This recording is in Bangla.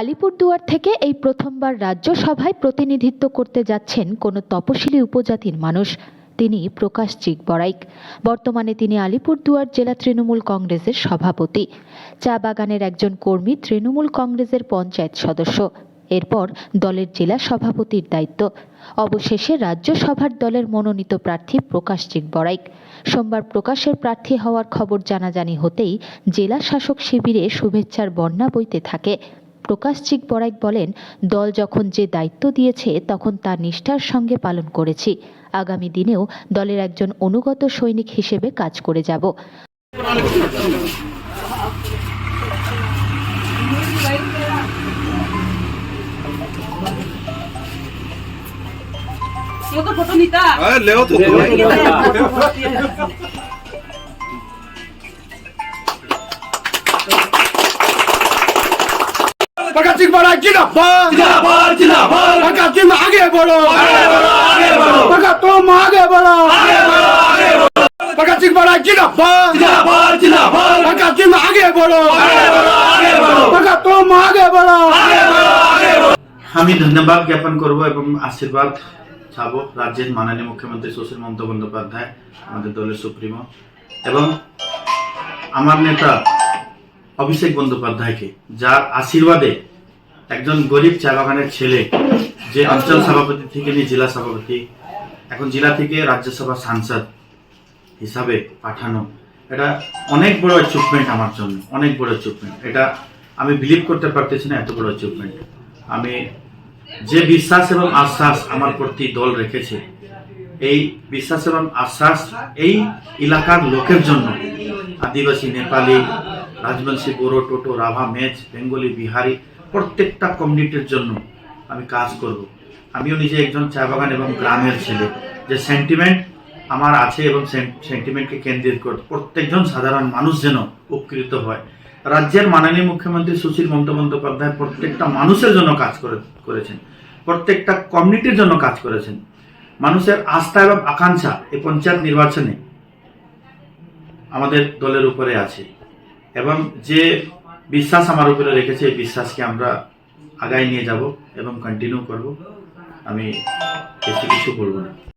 আলিপুরদুয়ার থেকে এই প্রথমবার রাজ্যসভায় প্রতিনিধিত্ব করতে যাচ্ছেন কোনো তপশিলি উপজাতির মানুষ। তিনি প্রকাশ চিক বড়াইক বর্তমানে তিনি আলিপুরদুয়ার জেলা তৃণমূল কংগ্রেসের সভাপতি। চা বাগানের একজন কর্মী তৃণমূল কংগ্রেসের পঞ্চায়েত সদস্য। এরপর দলের জেলা সভাপতির দায়িত্ব। অবশেষে রাজ্যসভার দলের মনোনীত প্রার্থী প্রকাশ চিক বড়াইক সোমবার প্রকাশের প্রার্থী হওয়ার খবর জানাজানি হতেই জেলা শাসক শিবিরে শুভেচ্ছার বন্যা বইতে থাকে। প্রকাশ চিক বড়াইক বলেন দল যখন যে দায়িত্ব দিয়েছে তখন তা নিষ্ঠার সঙ্গে পালন করেছি। আগামী দিনেও দলের একজন অনুগত সৈনিক হিসেবে কাজ করে যাব। ফটো নিতা ভগৎ সিং বড় জিন্দাবাদ। জিন্দাবাদ জিন্দাবাদ। ভগৎ সিং আগে বড় আগে বড় আগে বড় ভগৎ তোম আগে বড় আগে বড় আগে বড় ভগৎ বড় আগে বড় আগে বড় আগে বড় আগে বড় আগে বড় আগে বড় আমি ধন্যবাদ জ্ঞাপন করব এবং আশীর্বাদ চাবো রাজ্যের মাননীয় মুখ্যমন্ত্রী সুশীল মমতা বন্দ্যোপাধ্যায় আমাদের দলের সুপ্রিমো। এবং আমার নেতা অভিষেক বন্দ্যোপাধ্যায়কে, যার আশীর্বাদে একজন গরিব চা বাগানের ছেলে, যে অঞ্চল সভাপতি থেকে নিয়ে জেলা সভাপতি, এখন জেলা থেকে রাজ্যসভা সাংসদ হিসাবে পাঠানো। এটা অনেক বড় অ্যাচিভমেন্ট আমার জন্য, অনেক বড় অ্যাচিভমেন্ট এটা আমি বিলিভ করতে পারতেছি না এত বড় অ্যাচিভমেন্ট আমি যে বিশ্বাস এবং আশ্বাস আমার প্রতি দল রেখেছে, এই বিশ্বাস এবং আশ্বাস এই এলাকার লোকের জন্য, আদিবাসী, নেপালি রাজবংশী বোরো টোটো, রাভা, মেজ, বেঙ্গলি, বিহারি, প্রত্যেকটা কমিউনিটির জন্য আমি কাজ করব। আমিও নিজে একজন চা বাগান এবং গ্রামের ছেলে। যে সেন্টিমেন্ট আমার আছে এবং সেন্টিমেন্টকে কেন্দ্রিত করে প্রত্যেকজন সাধারণ মানুষ যেন উপকৃত হয়। রাজ্যের মাননীয় মুখ্যমন্ত্রী সুশীল মমতা বন্দ্যোপাধ্যায় প্রত্যেকটা মানুষের জন্য কাজ করে করেছেন। প্রত্যেকটা কমিউনিটির জন্য কাজ করেছেন। মানুষের আস্থা এবং আকাঙ্ক্ষা এই পঞ্চায়েত নির্বাচনে আমাদের দলের উপরে আছে। এবং যে বিশ্বাস আমার উপরে রেখেছে, এই বিশ্বাসকে আমরা আগায় নিয়ে যাব এবং কন্টিনিউ করব। আমি বেশি কিছু বলব না।